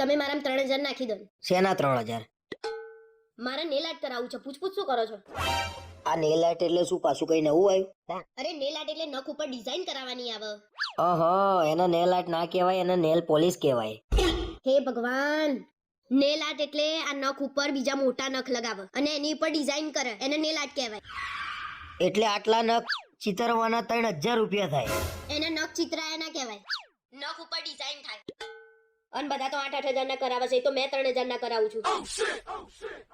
તમે મારા ત્રણ હજાર નાખી દો. શેના ત્રણ હજાર? મારે નેલ આર્ટ કરાવવું છે. પૂછપૂછ શું કરો છો? આ નેલ આર્ટ એટલે શું? પાછું કઈ નવું આવ્યું? અરે નેલ આર્ટ એટલે નખ ઉપર ડિઝાઇન કરાવવાની આવે. અહ એને નેલ આર્ટ ના કહેવાય એને નેલ પોલિશ કહેવાય. હે ભગવાન! નેલ આર્ટ એટલે આ નખ ઉપર બીજા મોટા નખ લગાવે અને એની ઉપર ડિઝાઇન કરે. એને નેલ આર્ટ કહેવાય. એટલે આટલા નખ ચિતરવાના ત્રણ હજાર રૂપિયા થાય. એને નખ ચિત્રાયા ના કહેવાય. નખ ઉપર ડિઝાઇન થાય. અને બધા તો આઠ આઠ હજાર ના કરાવે છે તો મેં ત્રણ હજાર ના કરાવું છું.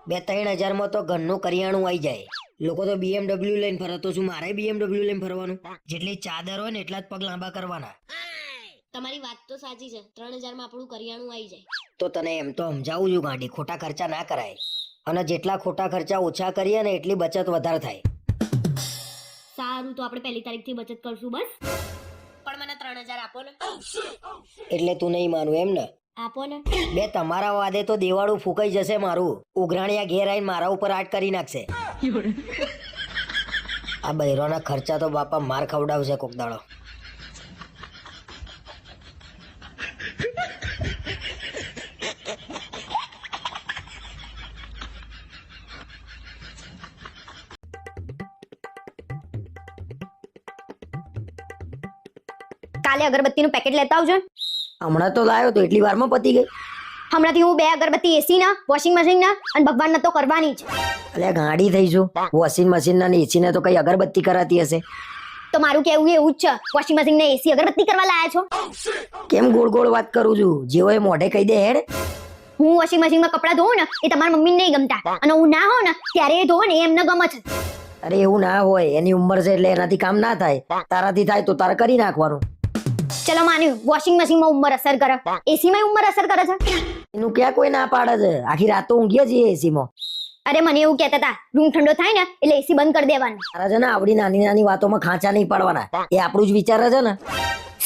બે ત્રણ હજારમાં તો ઘરનું કરિયાણું આવી જાય. લોકો તો BMW લઈને ફરે તો શું મારે BMW લઈને ફરવાનું. જેટલી ચાદર હોય ને એટલા જ પગ લાંબા કરવાના. તમારી વાત તો સાચી છે ત્રણ હજારમાં આપણું કરિયાણું આવી જાય. તો તને એમ તો સમજાવું છું ગાંડી ખોટા ખર્ચા ના કરાય. અને જેટલા ખોટા ખર્ચા ઓછા કરીએ ને એટલી બચત વધારે થાય. સારું તો આપણે પહેલી તારીખથી બચત કરશું બસ. હજાર આપો ને. એટલે તું નહીં માનું એમ ને? આપો ને. બે તમારા વાદે તો દેવાળું ફૂંકાઈ જશે મારું. ઉઘરાણિયા ઘેર આવીને મારા ઉપર આટ કરી નાખશે. આ બૈરોના ખર્ચા તો બાપા માર ખવડાવશે કોક દાડો. કાલે અગરબત્તીનું પેકેટ લેતા આવજો. હમણાં તો લાવ્યો તો એટલી વારમાં પતી ગઈ. હમણાંથી હું બે અગરબત્તી એસી ના વોશિંગ મશીન ના અને ભગવાન તો કરવાની જ. એટલે ગાડી થઈશું વોશિંગ મશીન ના એસી ને તો કઈ અગરબત્તી કરાતી હશે? તો મારું કેવું એવું જ છે. વોશિંગ મશીન ને એસી અગરબત્તી કરવા લાયા છો? કેમ ગોળ ગોળ વાત કરું છું? જેવો એ મોઢે કહી દે હેડ. હું વોશિંગ મશીનમાં કપડાં ધોઉં ને એ તમારા મમ્મીને નહીં ગમતા. અને હું ના હોઉં ને ત્યારે એ ધોઉં ને એ એમને ગમે છે. અરે એવું ના હોય. એની ઉંમર છે એટલે એનાથી કામ ના થાય. તારાથી થાય તો તારે કરી નાખવાનું. ચલો માન્યું વોશિંગ મશીનમાં ઉંમર અસર કરે. એસીમાં ઉંમર અસર કરે છે? એનું ક્યાં કોઈ ના પાડે છે? આખી રાત તો ઊંઘીએ છીએ એસીમાં અરે મને એવું કહેતા હતા રૂમ ઠંડો થાય ને એટલે એસી બંધ કરી દેવાનું. તારા છે ને આવડી નાની નાની વાતોમાં ખાંચા નહીં પાડવાના. એ આપણું જ વિચારે છે ને.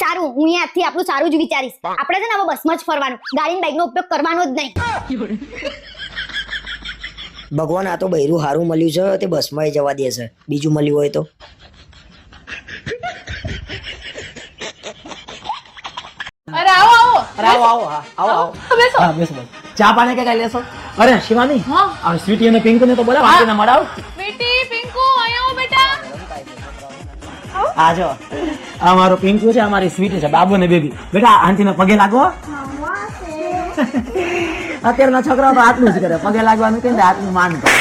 સારું હું આજથી આપણું સારું જ વિચારીશ. આપણે છે ને હવે બસમાં જ ફરવાનું. ગાડી બાઇક નો ઉપયોગ કરવાનો જ નહીં. ભગવાન આ તો બૈરું હારું મળ્યું છે તે બસમાં જવા દે છે. બીજું મળ્યું હોય તો અરે આવો આવો અરે આવો આવો હા આવો આવો. બેસો. હા બેસો બેસો. ચા પાણી કે કઈ લેશો? અરે શિવાની હા. આ સ્વીટી અને પિંક ને તો બોલાવ આંટીને મળાવ. સ્વીટી પિંકુ આવો બેટા. આ જો. આ મારો પિંકુ છે અમારી સ્વીટી છે બાબુ ને બેબી. બેટા આંટીને પગે લાગો અત્યારના છોકરાઓ તો આટલું જ કરે. પગે લાગવાનું કે આટલું માન કરે.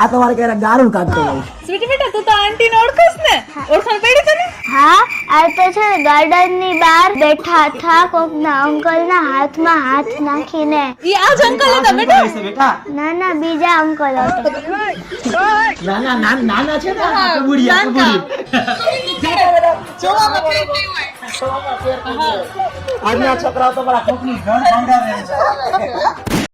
આ તમારે ક્યારે ક્યારેક ગારું કાઢતો હોય સ્વીટી બેટા તું તો આંટીને ઓળખસ ને. ઓળખાણ પડી તને? હા. આ તો છે ને ગાર્ડનની બહાર બેઠા હતા. કોક ના અંકલ ના હાથમાં હાથ નાખીને. ઈ આ જ અંકલ હતા બેટા? ના ના બીજા અંકલ હતા. ના ના ના નાના છે ને આ કબૂડિયા કબૂડિયા. જોવામાં ફેર નહીં હોય. આજના છોકરાઓ તો મારા કોકની ગણ ભંગારે છે.